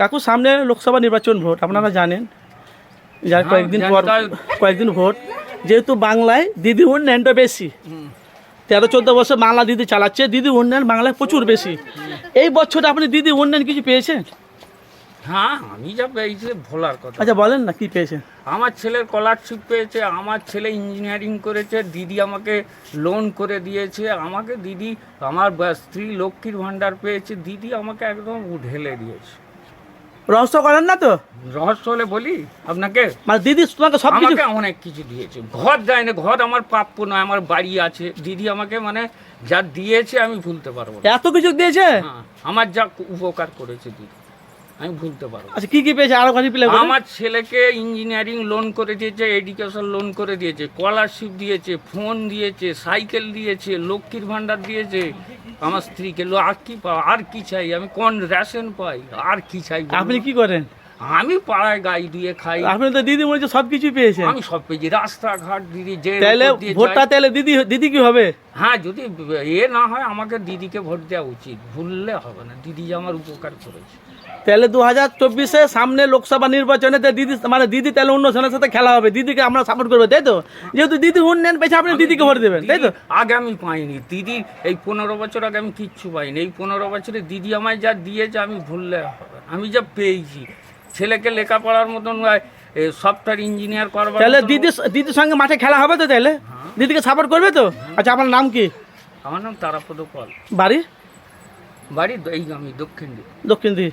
কাকু সামনে লোকসভা নির্বাচন ভোট আপনারা জানেন। যার হ্যাঁ, কয়েকদিন পর কয়েকদিন ভোট। যেহেতু বাংলায় দিদি উন্নয়নটা বেশি। তেরো চোদ্দ বছর বাংলা দিদি চালাচ্ছে দিদি উন্নয়ন বাংলায় প্রচুর বেশি। এই বছর আপনি দিদি উন্নয়ন কিছু পেয়েছেন? হ্যাঁ আমি যা পেয়েছি ভোলার কথা। আচ্ছা বলেন না কি পেয়েছেন? আমার ছেলের স্কলারশিপ পেয়েছে আমার ছেলে ইঞ্জিনিয়ারিং করেছে দিদি আমাকে লোন করে দিয়েছে আমাকে দিদি আমার স্ত্রী লক্ষ্মীর ভাণ্ডার পেয়েছে দিদি আমাকে একদম ঢেলে দিয়েছে। রহস্য করেন না তো? রহস্য হলে বলি আপনাকে? মানে দিদি তোমাকে সব কিছু আমাকে অনেক কিছু দিয়েছে। ঘর দেয় না ঘর আমার প্রাপ্য নয় আমার বাড়ি আছে। দিদি আমাকে মানে যা দিয়েছে আমি ভুলতে পারব না। এত কিছু দিয়েছে? হ্যাঁ, আমার যা উপকার করেছে দিদি আমি ভুলতে পারব না। আচ্ছা কি কি পেয়েছে? আরও কাছে প্লে আমার ছেলেকে ইঞ্জিনিয়ারিং লোন করে দিয়েছে এডুকেশন লোন করে দিয়েছে স্কলারশিপ দিয়েছে ফোন দিয়েছে সাইকেল দিয়েছে লক্ষ্মীর ভাণ্ডার দিয়েছে আমার স্ত্রীকে আর কি পা- আর কি চাই? আমি কোন রেশন পাই? আর কি চাই আপনি কি করেন? আমি পাড়ায় গাই দিয়ে খাই। আপনি তো দিদি হচ্ছে সব কিছু পেয়েছেন। আমি সব পেয়েছি। রাস্তাঘাট দিদি যে তাহলে ভোটটা তাহলে দিদি দিদি কি হবে? হ্যাঁ যদি এ না হয় আমাকে দিদিকে ভোট দেওয়া উচিত। ভুললে হবে না। দিদি যে আমার উপকার করেছে। তাহলে দু হাজার চব্বিশে সামনে লোকসভা নির্বাচনে দিদি মানে দিদি তাহলে অন্য জনের সাথে খেলা হবে। দিদিকে আমরা সাপোর্ট করব তাই তো? যেহেতু দিদি উন্নয়ন পেয়েছে আপনি দিদিকে ভোট দেবেন তাই তো? আগে আমি পাইনি। দিদি এই পনেরো বছর আগে আমি কিচ্ছু পাইনি। এই পনেরো বছরে দিদি আমায় যা দিয়েছে আমি ভুললে হবে। আমি যা পেয়েছি ছেলেকে লেখাপড়ার মতন সফটওয়্যার ইঞ্জিনিয়ার করব তাহলে দিদির দিদি দিদির সঙ্গে মাঠে খেলা হবে তো তাহলে? দিদিকে সাপোর্ট করবে তো? আচ্ছা আমার নাম কি? আমার নাম তারাপদ কল। বাড়ি? বাড়ি এই আমি দক্ষিণ দিদি দক্ষিণ দিকে।